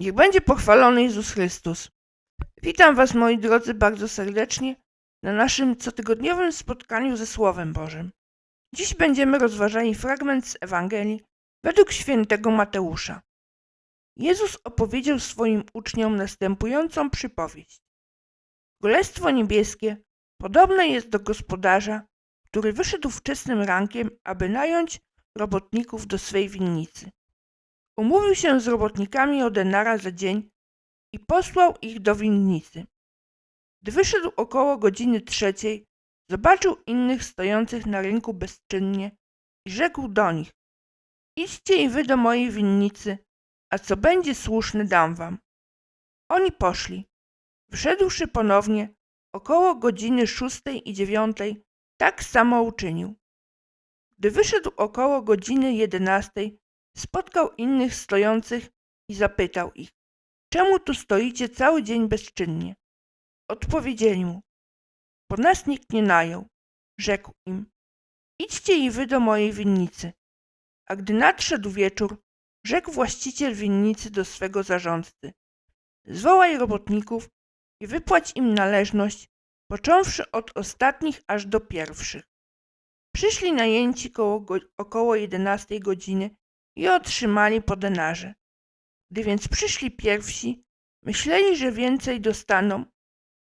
Niech będzie pochwalony Jezus Chrystus. Witam Was, moi drodzy, bardzo serdecznie na naszym cotygodniowym spotkaniu ze Słowem Bożym. Dziś będziemy rozważali fragment z Ewangelii według świętego Mateusza. Jezus opowiedział swoim uczniom następującą przypowieść. Królestwo niebieskie podobne jest do gospodarza, który wyszedł wczesnym rankiem, aby nająć robotników do swej winnicy. Umówił się z robotnikami o denara za dzień i posłał ich do winnicy. Gdy wyszedł około godziny trzeciej, zobaczył innych stojących na rynku bezczynnie i rzekł do nich: Idźcie i wy do mojej winnicy, a co będzie słuszne, dam wam. Oni poszli. Wszedłszy ponownie, około godziny szóstej i dziewiątej, tak samo uczynił. Gdy wyszedł około godziny jedenastej, spotkał innych stojących i zapytał ich: Czemu tu stoicie cały dzień bezczynnie? Odpowiedzieli mu: Bo nas nikt nie najął. Rzekł im: Idźcie i wy do mojej winnicy. A gdy nadszedł wieczór, rzekł właściciel winnicy do swego zarządcy: Zwołaj robotników i wypłać im należność, począwszy od ostatnich aż do pierwszych. Przyszli najęci koło, około jedenastej godziny i otrzymali po denarze. Gdy więc przyszli pierwsi, myśleli, że więcej dostaną,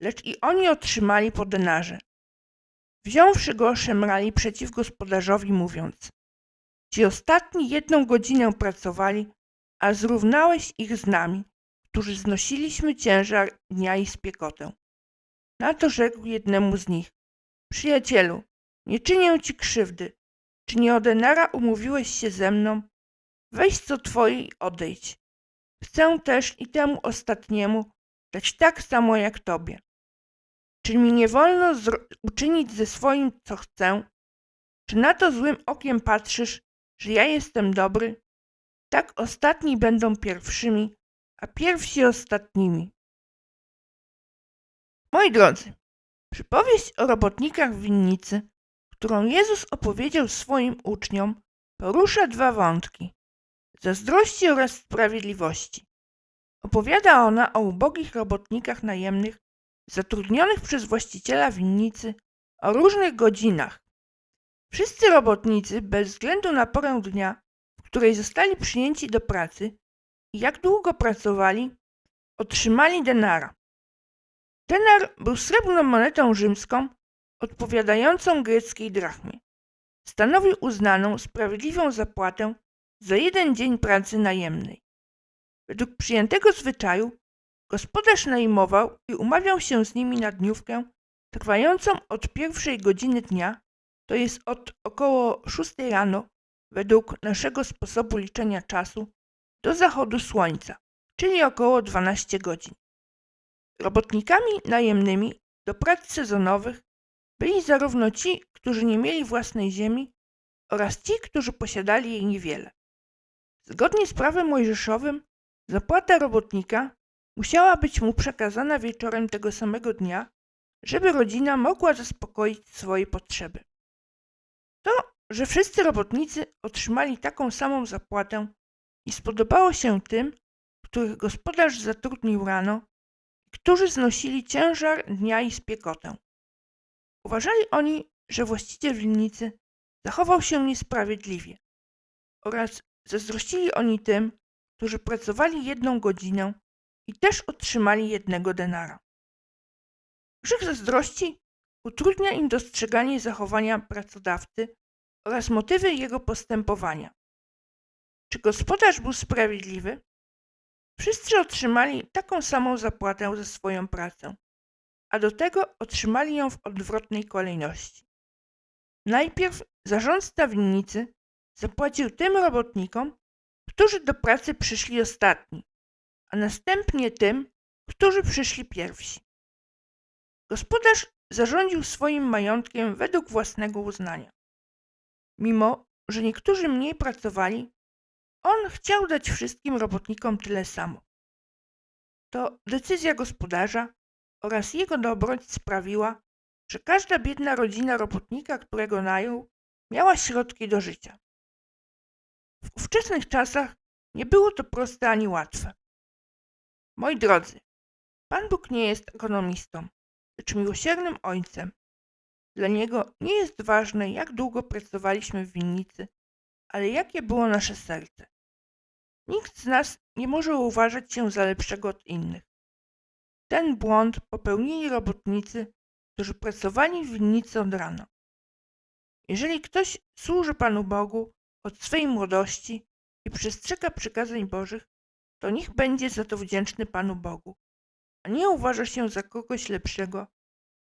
lecz i oni otrzymali po denarze. Wziąwszy go, szemrali przeciw gospodarzowi, mówiąc: Ci ostatni jedną godzinę pracowali, a zrównałeś ich z nami, którzy znosiliśmy ciężar dnia i spiekotę. Na to rzekł jednemu z nich: Przyjacielu, nie czynię ci krzywdy. Czy nie o denara umówiłeś się ze mną? Weź co twoje i odejdź. Chcę też i temu ostatniemu dać tak samo jak tobie. Czy mi nie wolno uczynić ze swoim, co chcę? Czy na to złym okiem patrzysz, że ja jestem dobry? Tak ostatni będą pierwszymi, a pierwsi ostatnimi. Moi drodzy, przypowieść o robotnikach winnicy, którą Jezus opowiedział swoim uczniom, porusza dwa wątki zazdrości oraz sprawiedliwości. Opowiada ona o ubogich robotnikach najemnych zatrudnionych przez właściciela winnicy o różnych godzinach. Wszyscy robotnicy, bez względu na porę dnia, w której zostali przyjęci do pracy i jak długo pracowali, otrzymali denara. Denar był srebrną monetą rzymską odpowiadającą greckiej drachmie. Stanowił uznaną, sprawiedliwą zapłatę za jeden dzień pracy najemnej. Według przyjętego zwyczaju gospodarz najmował i umawiał się z nimi na dniówkę trwającą od pierwszej godziny dnia, to jest od około 6 rano według naszego sposobu liczenia czasu, do zachodu słońca, czyli około 12 godzin. Robotnikami najemnymi do prac sezonowych byli zarówno ci, którzy nie mieli własnej ziemi, oraz ci, którzy posiadali jej niewiele. Zgodnie z prawem mojżeszowym zapłata robotnika musiała być mu przekazana wieczorem tego samego dnia, żeby rodzina mogła zaspokoić swoje potrzeby. To, że wszyscy robotnicy otrzymali taką samą zapłatę i spodobało się tym, których gospodarz zatrudnił rano którzy znosili ciężar dnia i spiekotę. Uważali oni, że właściciel winnicy zachował się niesprawiedliwie oraz Zazdrościli oni tym, którzy pracowali jedną godzinę i też otrzymali jednego denara. Grzech zazdrości utrudnia im dostrzeganie zachowania pracodawcy oraz motywy jego postępowania. Czy gospodarz był sprawiedliwy? Wszyscy otrzymali taką samą zapłatę za swoją pracę, a do tego otrzymali ją w odwrotnej kolejności. Najpierw zarządca winnicy Zapłacił tym robotnikom, którzy do pracy przyszli ostatni, a następnie tym, którzy przyszli pierwsi. Gospodarz zarządził swoim majątkiem według własnego uznania. Mimo, że niektórzy mniej pracowali, on chciał dać wszystkim robotnikom tyle samo. To decyzja gospodarza oraz jego dobroć sprawiła, że każda biedna rodzina robotnika, którego najął, miała środki do życia. Ówczesnych czasach nie było to proste ani łatwe. Moi drodzy, Pan Bóg nie jest ekonomistą, lecz miłosiernym ojcem. Dla niego nie jest ważne, jak długo pracowaliśmy w winnicy, ale jakie było nasze serce. Nikt z nas nie może uważać się za lepszego od innych. Ten błąd popełnili robotnicy, którzy pracowali w winnicy od rana. Jeżeli ktoś służy Panu Bogu od swej młodości i przestrzega przykazań Bożych, to niech będzie za to wdzięczny Panu Bogu, a nie uważa się za kogoś lepszego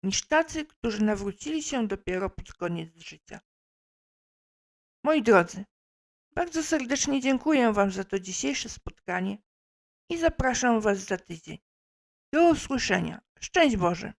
niż tacy, którzy nawrócili się dopiero pod koniec życia. Moi drodzy, bardzo serdecznie dziękuję Wam za to dzisiejsze spotkanie i zapraszam Was za tydzień. Do usłyszenia. Szczęść Boże!